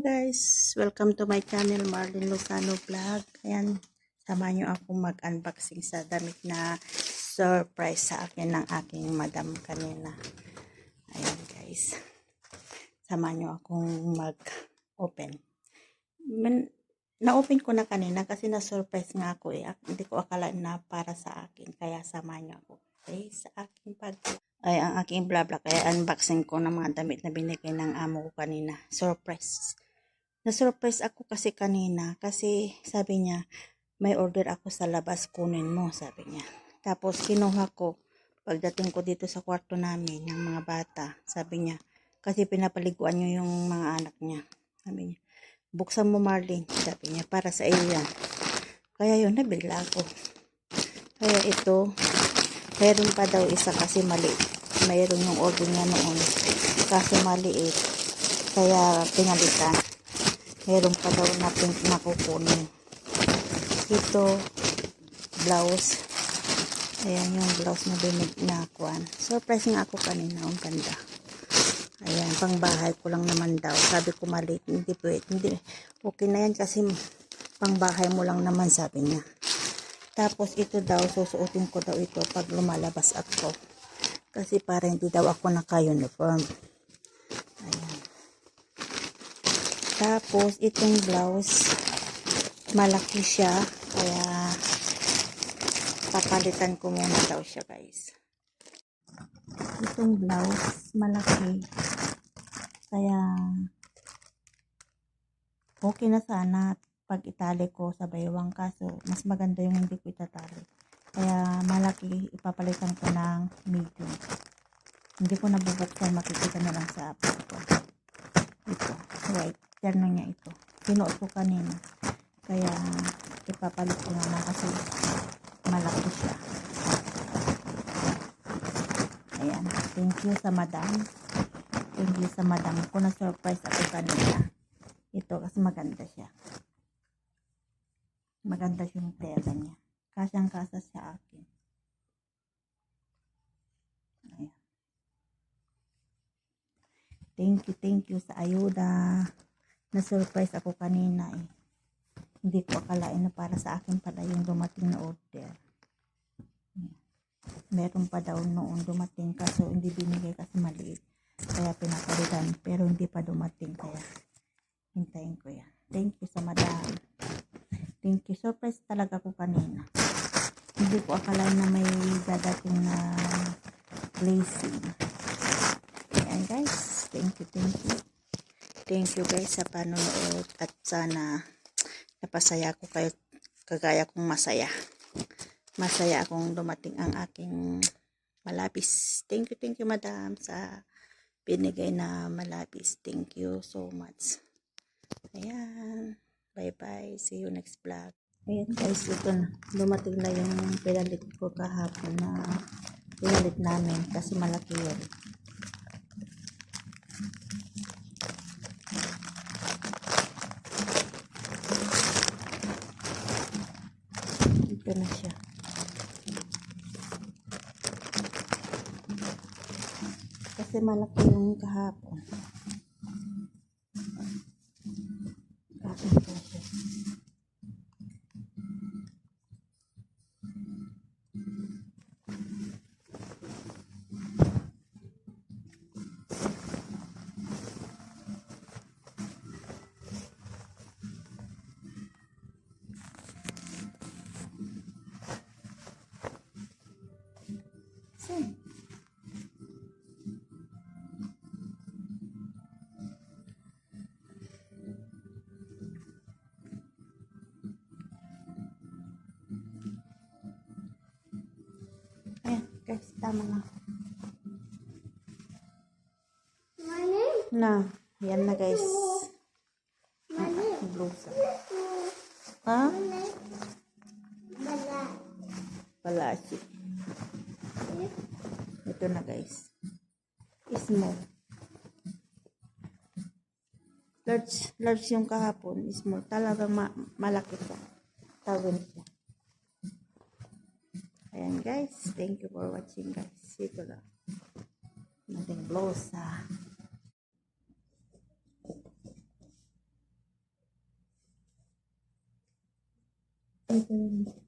guys, welcome to my channel Marlene Lozano Vlog. Ayan, sama nyo ako mag-unboxing sa damit na surprise sa akin ng aking madam kanina. Ayan guys, sama nyo akong mag-open. Na-open ko na kanina kasi na-surprise nga ako eh. Hindi ko akala na para sa akin, kaya sama nyo ako. Okay, sa aking pag ay ang aking bla kaya unboxing ko ng mga damit na binigay ng amo ko kanina. Surprise. Na-surprise ako kasi kanina kasi sabi niya may order ako sa labas kunin mo sabi niya. Tapos kinuha ko pagdating ko dito sa kwarto namin ng mga bata sabi niya kasi pinapaliguan niyo yung mga anak niya. Sabi niya buksan mo Marlene sabi niya para sa iyo yan. Kaya yun nabigla ako. Kaya ito Meron pa daw isa kasi maliit. Mayroon yung order niya noon. Kaso maliit. Kaya pinalitan. Meron pa daw na pink na kukunin. Ito, blouse. Ayan yung blouse na binig na kuan. Surprise nga ako kanina. Ang ganda. Ayan, pang bahay ko lang naman daw. Sabi ko maliit. Hindi pwede. Hindi. Okay na yan kasi pang bahay mo lang naman sabi niya. Tapos ito daw, susuotin ko daw ito pag lumalabas ako. Kasi para hindi daw ako naka-uniform. Ayan. Tapos itong blouse, malaki siya. Kaya papalitan ko muna daw siya guys. Itong blouse, malaki. Kaya okay na sana pag itali ko sa baywang kaso mas maganda yung hindi ko itatali kaya malaki ipapalitan ko ng medium hindi ko nabubuksan makikita na lang sa app ko ito white terno niya ito sinuot ko kanina kaya ipapalit ko na kasi malaki siya ayan thank you sa madam thank you sa madam ko na surprise ako kanina ito kasi maganda siya maganda yung tela niya. Kasyang kasa sa akin. Ayan. Thank you, thank you sa ayuda. Na-surprise ako kanina eh. Hindi ko akalain na para sa akin pala yung dumating na order. Meron pa daw noon dumating kaso hindi binigay kasi maliit. Kaya pinapalitan pero hindi pa dumating kaya hintayin ko yan. Thank you sa madam. Thank you. Surprise talaga ko kanina. Hindi ko akalain na may dadating na blazing. Ayan guys. Thank you, thank you. Thank you guys sa panonood at sana napasaya ko kayo kagaya kong masaya. Masaya akong dumating ang aking malapis. Thank you, thank you madam sa binigay na malapis. Thank you so much. Ayan. Bye-bye. See you next vlog. Ayan guys, ito na. Dumating na yung pinalit ko kahapon na pinalit namin kasi malaki yun. Ito na siya. Kasi malaki yung kahapon. Saan? Ayan, guys, tama na. Na, yan na guys. Ang aking blusa. Ha? niya. Ito na guys. Small. Large, large yung kahapon. Small. Talagang ma malaki pa. Tawin pa. Ayan guys. Thank you for watching guys. Ito lang. Nating blows ha. Ito lang.